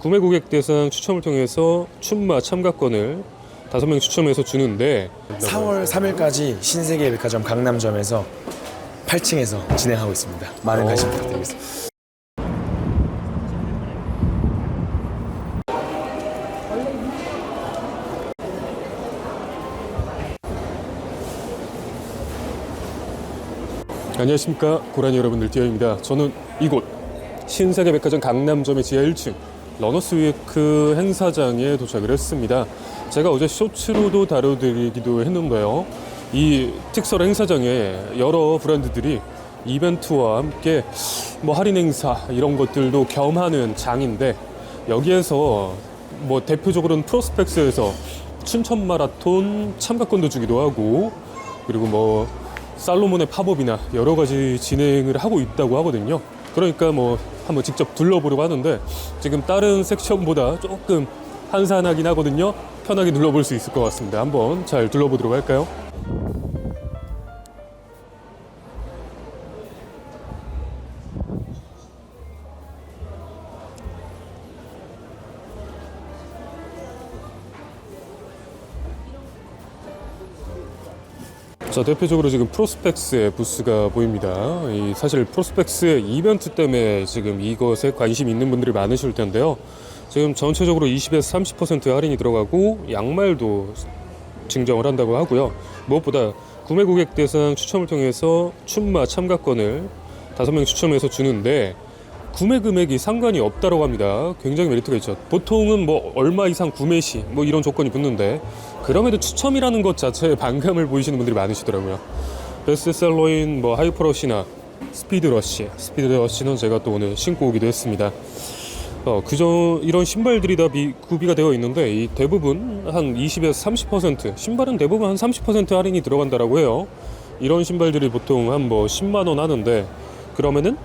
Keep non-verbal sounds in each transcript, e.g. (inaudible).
구매 고객 대상 추첨을 통해서 춘마 참가권을 다섯 명 추첨해서 주는데 4월 3일까지 신세계 백화점 강남점에서 8층에서 진행하고 있습니다. 많은 관심 어. 부탁드리겠습니다. 안녕하십니까 고라니 여러분들 디어입니다. 저는 이곳 신세계 백화점 강남점의 지하 1층 러너스 위크 행사장에 도착을 했습니다. 제가 어제 쇼츠로도 다뤄드리기도 했는데요. 이 특설 행사장에 여러 브랜드들이 이벤트와 함께 뭐 할인 행사 이런 것들도 겸하는 장인데 여기에서 뭐 대표적으로는 프로스펙스에서 춘천 마라톤 참가권도 주기도 하고 그리고 뭐 살로몬의 팝업이나 여러 가지 진행을 하고 있다고 하거든요. 그러니까 뭐 한번 직접 둘러보려고 하는데 지금 다른 섹션보다 조금 한산하긴 하거든요. 편하게 둘러볼 수 있을 것 같습니다. 한번 잘 둘러보도록 할까요? 자 대표적으로 지금 프로스펙스의 부스가 보입니다. 이 사실 프로스펙스의 이벤트 때문에 지금 이것에 관심 있는 분들이 많으실 텐데요. 지금 전체적으로 20에서 30% 할인이 들어가고 양말도 증정을 한다고 하고요. 무엇보다 구매 고객 대상 추첨을 통해서 춘마 참가권을 다섯 명 추첨해서 주는데 구매 금액이 상관이 없다고 합니다. 굉장히 메리트가 있죠. 보통은 뭐 얼마 이상 구매 시 뭐 이런 조건이 붙는데 그럼에도 추첨이라는 것 자체에 반감을 보이시는 분들이 많으시더라고요. 베스트셀러인 뭐 하이퍼러시나 스피드러시, 스피드러시는 제가 또 오늘 신고 오기도 했습니다. 어, 그저 이런 신발들이 다 비, 구비가 되어 있는데 이 대부분 한 20에서 30% 신발은 대부분 한 30% 할인이 들어간다라고 해요. 이런 신발들이 보통 한 뭐 10만 원 하는데 그러면은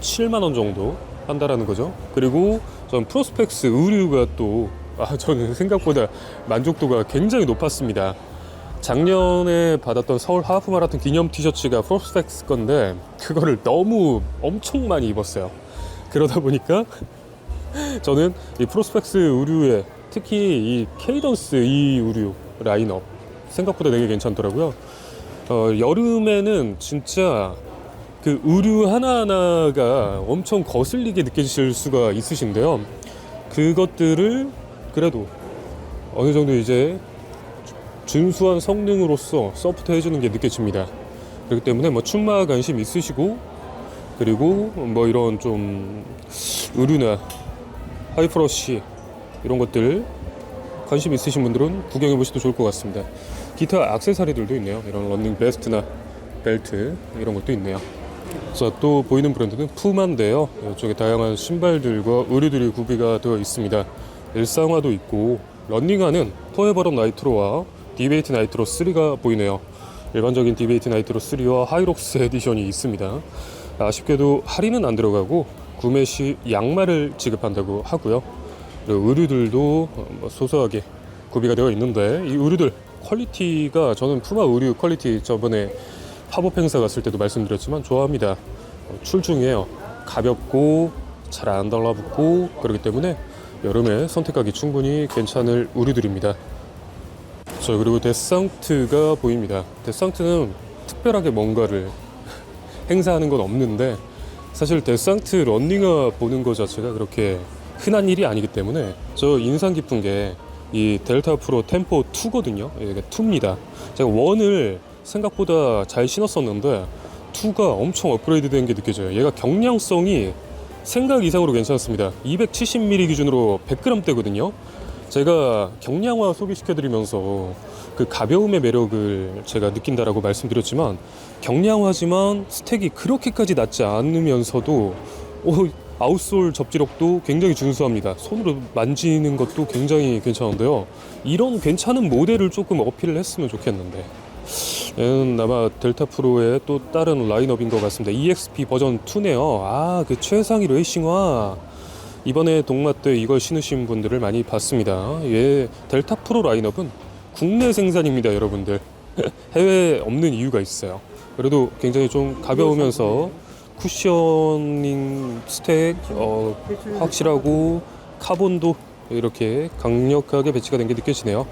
7만 원 정도 한다라는 거죠. 그리고 전 프로스펙스 의류가 또 아, 저는 생각보다 만족도가 굉장히 높았습니다. 작년에 받았던 서울 하프 마라톤 기념 티셔츠가 프로스펙스 건데 그거를 너무 엄청 많이 입었어요. 그러다 보니까 저는 이 프로스펙스 의류에 특히 이 케이던스 이 의류 라인업 생각보다 되게 괜찮더라고요. 어, 여름에는 진짜 그 의류 하나하나가 엄청 거슬리게 느껴지실 수가 있으신데요. 그것들을 그래도 어느 정도 이제 준수한 성능으로서 서포트 해주는 게 느껴집니다. 그렇기 때문에 뭐 춘마 관심 있으시고 그리고 뭐 이런 좀 의류나 하이프러쉬 이런 것들 관심 있으신 분들은 구경해 보셔도 좋을 것 같습니다. 기타 액세서리들도 있네요. 이런 런닝 베스트나 벨트 이런 것도 있네요. 자, 또 보이는 브랜드는 푸마인데요. 이쪽에 다양한 신발들과 의류들이 구비가 되어 있습니다. 일상화도 있고 런닝화는 포에버럼 나이트로와 디베이트 나이트로 3가 보이네요. 일반적인 디베이트 나이트로 3와 하이록스 에디션이 있습니다. 아쉽게도 할인은 안 들어가고 구매 시 양말을 지급한다고 하고요. 그리고 의류들도 뭐 소소하게 구비가 되어 있는데 이 의류들 퀄리티가 저는 푸마 의류 퀄리티 저번에 팝업 행사 갔을 때도 말씀드렸지만 좋아합니다. 어, 출중해요. 가볍고 잘 안 달라붙고 그렇기 때문에 여름에 선택하기 충분히 괜찮을 의류들입니다. 저 그리고 데상트가 보입니다. 데상트는 특별하게 뭔가를 (laughs) 행사하는 건 없는데 사실 데상트 런닝화 보는 것 자체가 그렇게 흔한 일이 아니기 때문에 저 인상 깊은 게 이 델타 프로 템포 2거든요. 이게 2입니다. 제가 원을 생각보다 잘 신었었는데 2가 엄청 업그레이드 된 게 느껴져요. 얘가 경량성이 생각 이상으로 괜찮습니다. 270mm 기준으로 100g대거든요. 제가 경량화 소개시켜드리면서 그 가벼움의 매력을 제가 느낀다라고 말씀드렸지만 경량화지만 스택이 그렇게까지 낮지 않으면서도 오, 아웃솔 접지력도 굉장히 준수합니다. 손으로 만지는 것도 굉장히 괜찮은데요. 이런 괜찮은 모델을 조금 어필을 했으면 좋겠는데 얘는 아마 델타 프로의 또 다른 라인업인 것 같습니다. EXP 버전 2네요. 아, 그 최상위 레이싱화. 이번에 동마 때 이걸 신으신 분들을 많이 봤습니다. 얘 델타 프로 라인업은 국내 생산입니다, 여러분들. (laughs) 해외에 없는 이유가 있어요. 그래도 굉장히 좀 가벼우면서 쿠셔닝 스택 어, 확실하고 카본도 이렇게 강력하게 배치가 된 게 느껴지네요.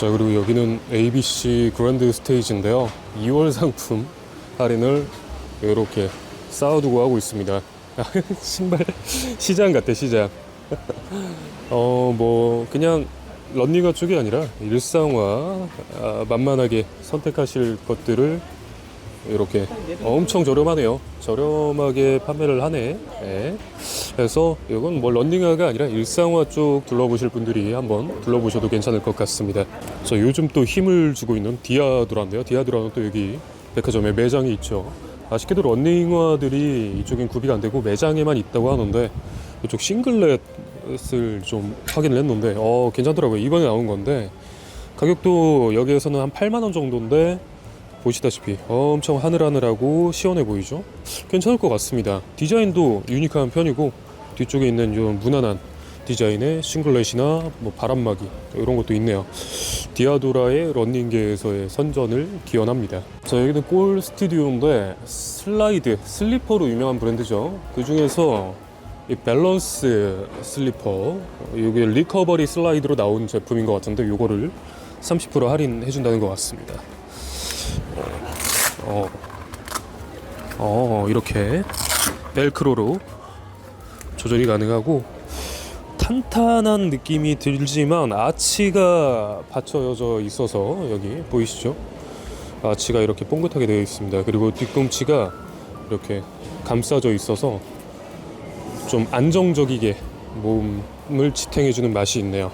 자 그리고 여기는 ABC 그랜드 스테이지인데요. 2월 상품 할인을 이렇게 쌓아두고 하고 있습니다. (laughs) 신발 시장 같아 시장. (laughs) 어 뭐 그냥 런닝화 쪽이 아니라 일상화 아, 만만하게 선택하실 것들을 이렇게 엄청 저렴하네요. 저렴하게 판매를 하네. 예. 그래서 이건 뭐 런닝화가 아니라 일상화 쪽 둘러보실 분들이 한번 둘러보셔도 괜찮을 것 같습니다. 저 요즘 또 힘을 주고 있는 디아도라인데요. 디아도라는 또 여기 백화점에 매장이 있죠. 아쉽게도 런닝화들이 이쪽엔 구비가 안 되고 매장에만 있다고 하는데 이쪽 싱글렛을 좀 확인을 했는데 어 괜찮더라고요. 이번에 나온 건데 가격도 여기에서는 한 8만 원 정도인데 보시다시피 엄청 하늘하늘하고 시원해 보이죠? 괜찮을 것 같습니다. 디자인도 유니크한 편이고 뒤쪽에 있는 좀 무난한 디자인의 싱글렛이나 뭐 바람막이 이런 것도 있네요. 디아도라의 런닝계에서의 선전을 기원합니다. 자 여기는 골 스튜디오인데 슬라이드 슬리퍼로 유명한 브랜드죠. 그 중에서 이 밸런스 슬리퍼 이게 리커버리 슬라이드로 나온 제품인 것 같은데 이거를 30% 할인해 준다는 것 같습니다. 어, 어 이렇게 벨크로로 조절이 가능하고 탄탄한 느낌이 들지만 아치가 받쳐져 있어서 여기 보이시죠? 아치가 이렇게 뽕긋하게 되어 있습니다. 그리고 뒤꿈치가 이렇게 감싸져 있어서 좀 안정적이게 몸을 지탱해주는 맛이 있네요.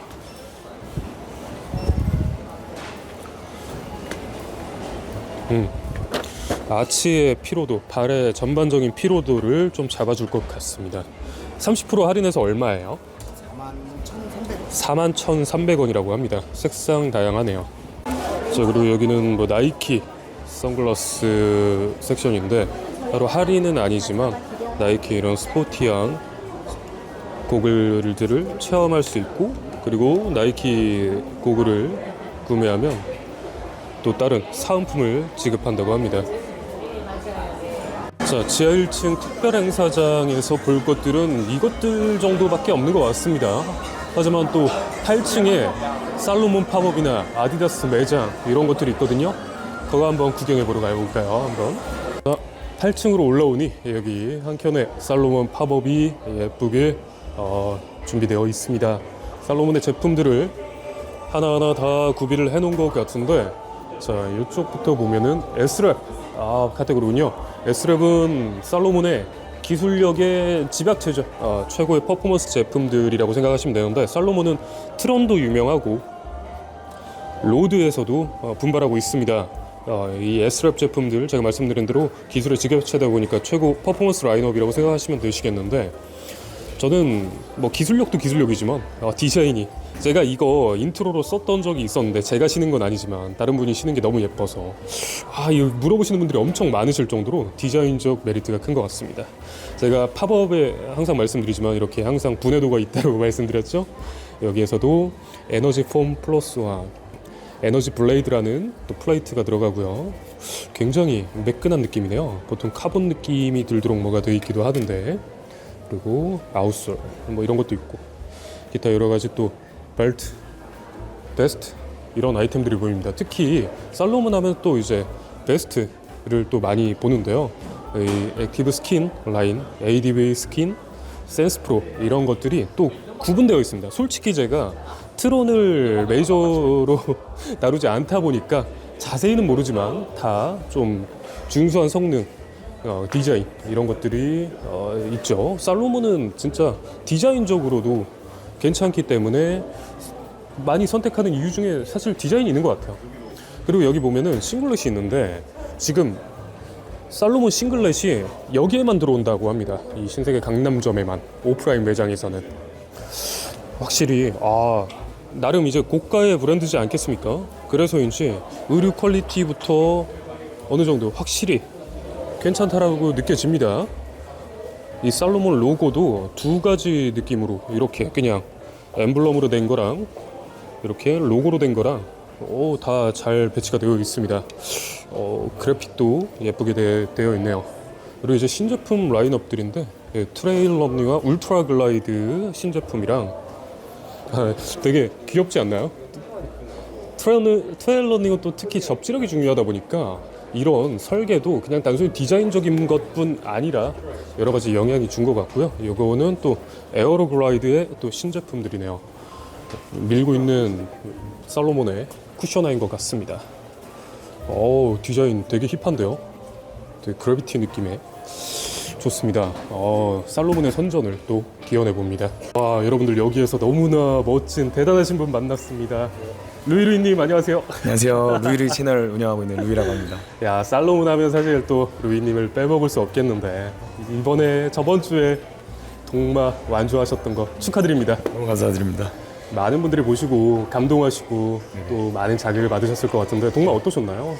아치의 피로도, 발의 전반적인 피로도를 좀 잡아줄 것 같습니다. 30% 할인해서 얼마예요? 41,300원이라고 합니다. 색상 다양하네요. 자, 그리고 여기는 뭐 나이키 선글라스 섹션인데 바로 할인은 아니지만 나이키 이런 스포티한 고글들을 체험할 수 있고 그리고 나이키 고글을 구매하면 또 다른 사은품을 지급한다고 합니다. 자, 지하 1층 특별 행사장에서 볼 것들은 이것들 정도밖에 없는 것 같습니다. 하지만 또 8층에 살로몬 팝업이나 아디다스 매장 이런 것들이 있거든요. 그거 한번 구경해 보러 가볼까요? 한번. 자, 8층으로 올라오니 여기 한켠에 살로몬 팝업이 예쁘게 어, 준비되어 있습니다. 살로몬의 제품들을 하나하나 다 구비를 해 놓은 것 같은데 자 이쪽부터 보면은 S랩 아 카테고리군요 S랩은 살로몬의 기술력의 집약체죠. 아, 최고의 퍼포먼스 제품들이라고 생각하시면 되는데 살로몬은 트론도 유명하고 로드에서도 어, 분발하고 있습니다. 어, 이 S랩 제품들 제가 말씀드린 대로 기술의 집약체다 보니까 최고 퍼포먼스 라인업이라고 생각하시면 되시겠는데 저는 뭐 기술력도 기술력이지만 어, 디자인이 제가 이거 인트로로 썼던 적이 있었는데 제가 신은 건 아니지만 다른 분이 신은 게 너무 예뻐서 아 이거 물어보시는 분들이 엄청 많으실 정도로 디자인적 메리트가 큰 것 같습니다. 제가 팝업에 항상 말씀드리지만 이렇게 항상 분해도가 있다고 (laughs) 말씀드렸죠. 여기에서도 에너지 폼 플러스 원 에너지 블레이드라는 또 플레이트가 들어가고요. 굉장히 매끈한 느낌이네요. 보통 카본 느낌이 들도록 뭐가 되어 있기도 하던데 그리고 아웃솔 뭐 이런 것도 있고 기타 여러 가지 또 벨트, 베스트 이런 아이템들이 보입니다. 특히 살로몬 하면 또 이제 베스트를 또 많이 보는데요. 이 액티브 스킨 라인, ADV 스킨, 센스 프로 이런 것들이 또 구분되어 있습니다. 솔직히 제가 트론을 메이저로 (laughs) 다루지 않다 보니까 자세히는 모르지만 다 좀 준수한 성능 어, 디자인 이런 것들이 어, 있죠. 살로몬은 진짜 디자인적으로도 괜찮기 때문에 많이 선택하는 이유 중에 사실 디자인이 있는 것 같아요. 그리고 여기 보면은 싱글렛이 있는데 지금 살로몬 싱글렛이 여기에만 들어온다고 합니다. 이 신세계 강남점에만 오프라인 매장에서는 확실히 아 나름 이제 고가의 브랜드지 않겠습니까? 그래서인지 의류 퀄리티부터 어느 정도 확실히 괜찮다라고 느껴집니다. 이 살로몬 로고도 두 가지 느낌으로 이렇게 그냥 엠블럼으로 된 거랑 이렇게 로고로 된 거랑 오, 다잘 배치가 되어 있습니다. 어, 그래픽도 예쁘게 되, 되어 있네요. 그리고 이제 신제품 라인업들인데 예, 트레일 럼닝과 울트라 글라이드 신제품이랑 아, 되게 귀엽지 않나요? 트레일, 트레일 러닝은 또 특히 접지력이 중요하다 보니까 이런 설계도 그냥 단순히 디자인적인 것뿐 아니라 여러 가지 영향이 준 것 같고요. 이거는 또 에어로 글라이드의 또 신제품들이네요. 밀고 있는 살로몬의 쿠셔나인 것 같습니다. 어 디자인 되게 힙한데요. 되게 그래비티 느낌의 좋습니다. 어, 살로몬의 선전을 또 기원해 봅니다. 와, 여러분들 여기에서 너무나 멋진 대단하신 분 만났습니다. 루이루이님 안녕하세요. 안녕하세요. 루이루이 채널 운영하고 있는 루이라고 합니다. 야, 살로몬 하면 사실 또 루이님을 빼먹을 수 없겠는데 이번에 저번 주에 동마 완주하셨던 거 축하드립니다. 너무 감사드립니다. 많은 분들이 보시고 감동하시고 또 많은 자극을 받으셨을 것 같은데 동마 어떠셨나요?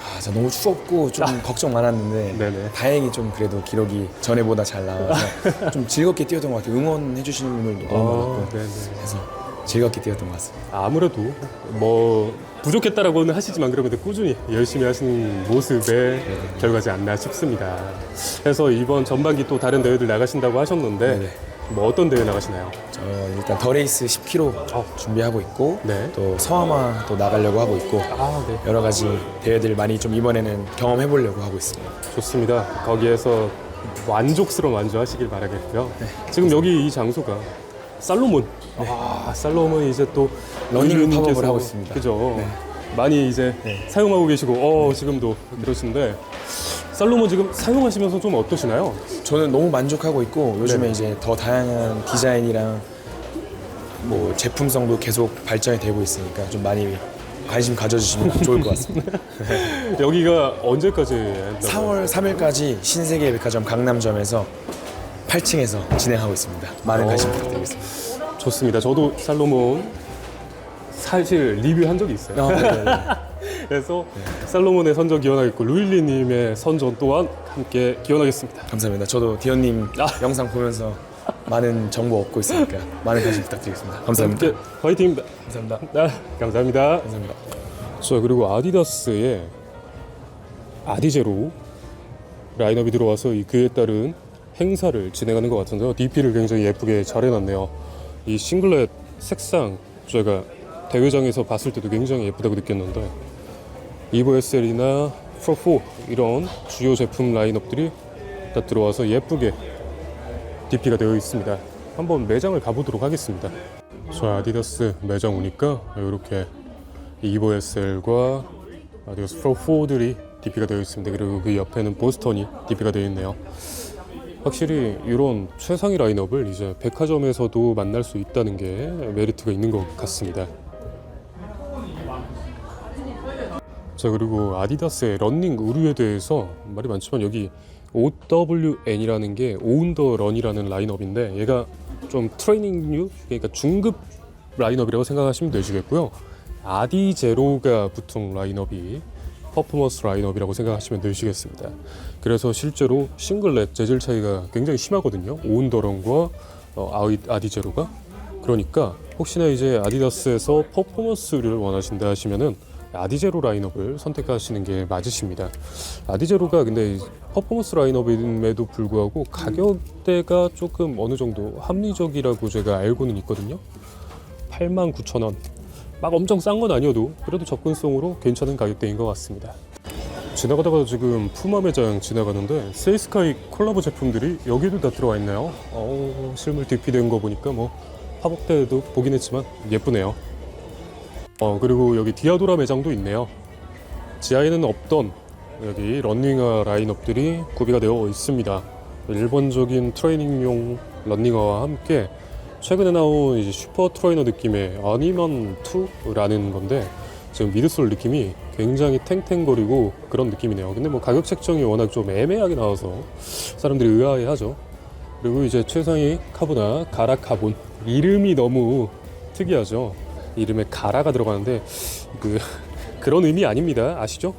아, 저 너무 추웠고 좀 걱정 많았는데 네네. 다행히 좀 그래도 기록이 전에보다 잘 나와서 (laughs) 좀 즐겁게 뛰었던 것 같아요. 응원해 주시는 분들도 너무 많았고 네네. 그래서 즐겁게 뛰었던 것 같습니다. 아무래도 뭐 부족했다라고는 하시지만 그래도 꾸준히 열심히 하시는 모습의 결과지 않나 싶습니다. 그래서 이번 전반기 또 다른 대회들 나가신다고 하셨는데 네네. 뭐 어떤 대회 나가시나요? 저 일단 더 레이스 10km 준비하고 있고 네. 또 서아마 또 나가려고 하고 있고 아, 네. 여러 가지 대회들 많이 좀 이번에는 경험해 보려고 하고 있습니다. 좋습니다. 거기에서 만족스러운 완주하시길 바라겠고요. 지금 여기 이 장소가 살로몬. 아, 살로몬 이제 또 러닝 팝업을 하고 있습니다. 그죠. 네. 많이 이제 네. 사용하고 계시고, 어, 지금도 그러신데 살로몬 지금 사용하시면서 좀 어떠시나요? 저는 너무 만족하고 있고 요즘에 네네. 이제 더 다양한 디자인이랑 뭐 제품성도 계속 발전이 되고 있으니까 좀 많이 관심 가져주시면 (laughs) 좋을 것 같습니다. 여기가 언제까지 한다고요? 4월 3일까지 신세계 백화점 강남점에서 8층에서 진행하고 있습니다. 많은 관심 부탁드리겠습니다. 좋습니다. 저도 살로몬 사실 리뷰한 적이 있어요. 아, 네, 네, 네. (laughs) 그래서 살로몬의 선전 기원하겠고 루일리님의 선전 또한 함께 기원하겠습니다. 감사합니다. 저도 디언님 아. 영상 보면서 많은 정보 얻고 있으니까 많은 관심 부탁드리겠습니다. 감사합니다. 함께 화이팅입니다. 감사합니다. 네, 감사합니다. 감사합니다. 자 그리고 아디다스의 아디제로 라인업이 들어와서 이 그에 따른 행사를 진행하는 것 같은데요. DP를 굉장히 예쁘게 잘 해놨네요. 이 싱글렛 색상 저희가 대회장에서 봤을 때도 굉장히 예쁘다고 느꼈는데 이보SL이나 프로4 이런 주요 제품 라인업들이 다 들어와서 예쁘게 DP가 되어 있습니다. 한번 매장을 가보도록 하겠습니다. 저 아디다스 매장 오니까 이렇게 이보SL과 아디다스 프로 4들이 DP가 되어 있습니다. 그리고 그 옆에는 보스턴이 DP가 되어 있네요. 확실히 이런 최상위 라인업을 이제 백화점에서도 만날 수 있다는 게 메리트가 있는 것 같습니다. 자 그리고 아디다스의 런닝 의류에 대해서 말이 많지만 여기 OWN이라는 게 오운더 런이라는 라인업인데 얘가 좀 트레이닝류 그러니까 중급 라인업이라고 생각하시면 되시겠고요. 아디제로가 보통 라인업이 퍼포먼스 라인업이라고 생각하시면 되시겠습니다. 그래서 실제로 싱글렛 재질 차이가 굉장히 심하거든요. 오운더런과 어, 아디제로가 그러니까 혹시나 이제 아디다스에서 퍼포먼스를 원하신다 하시면은 아디제로 라인업을 선택하시는 게 맞으십니다. 아디제로가 근데 이 퍼포먼스 라인업임에도 불구하고 가격대가 조금 어느 정도 합리적이라고 제가 알고는 있거든요. 89,000원. 막 엄청 싼 건 아니어도 그래도 접근성으로 괜찮은 가격대인 것 같습니다. 지나가다가 지금 푸마 매장 지나가는데 세이스카이 콜라보 제품들이 여기도 다 들어와 있네요. 어, 실물 DP된 거 보니까 뭐 팝업대도 보긴 했지만 예쁘네요. 어 그리고 여기 디아도라 매장도 있네요. 지하에는 없던 여기 런닝화 라인업들이 구비가 되어 있습니다. 일본적인 트레이닝용 런닝화와 함께 최근에 나온 이제 슈퍼 트레이너 느낌의 아니먼 2라는 건데 지금 미드솔 느낌이 굉장히 탱탱거리고 그런 느낌이네요. 근데 뭐 가격 책정이 워낙 좀 애매하게 나와서 사람들이 의아해하죠. 그리고 이제 최상위 카보나 가라 카본 이름이 너무 특이하죠. 이름에 가라가 들어가는데 그 (laughs) 그런 의미 아닙니다. 아시죠?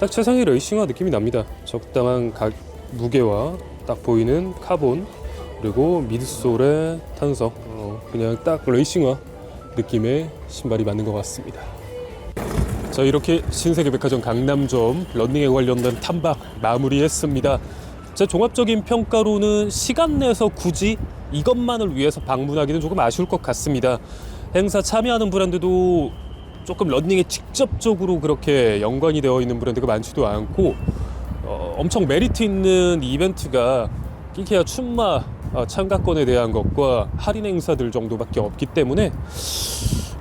딱 최상위 레이싱화 느낌이 납니다. 적당한 가, 무게와 딱 보이는 카본 그리고 미드솔의 탄성 어, 그냥 딱 레이싱화 느낌의 신발이 맞는 것 같습니다. 자 이렇게 신세계 백화점 강남점 런닝에 관련된 탐방 마무리했습니다. 제 종합적인 평가로는 시간 내서 굳이 이것만을 위해서 방문하기는 조금 아쉬울 것 같습니다. 행사 참여하는 브랜드도 조금 런닝에 직접적으로 그렇게 연관이 되어 있는 브랜드가 많지도 않고 어, 엄청 메리트 있는 이벤트가 끼케야 춘마 어, 참가권에 대한 것과 할인 행사들 정도밖에 없기 때문에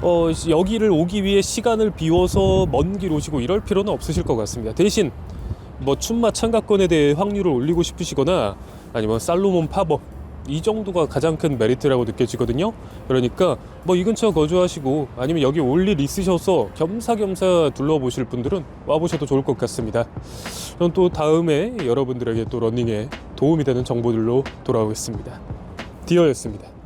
어, 여기를 오기 위해 시간을 비워서 먼 길 오시고 이럴 필요는 없으실 것 같습니다. 대신 뭐 춘마 참가권에 대해 확률을 올리고 싶으시거나 아니면 살로몬 팝업 이 정도가 가장 큰 메리트라고 느껴지거든요. 그러니까 뭐 이 근처 거주하시고 아니면 여기 올 일 있으셔서 겸사겸사 둘러보실 분들은 와보셔도 좋을 것 같습니다. 저는 또 다음에 여러분들에게 또 러닝에 도움이 되는 정보들로 돌아오겠습니다. 디어였습니다.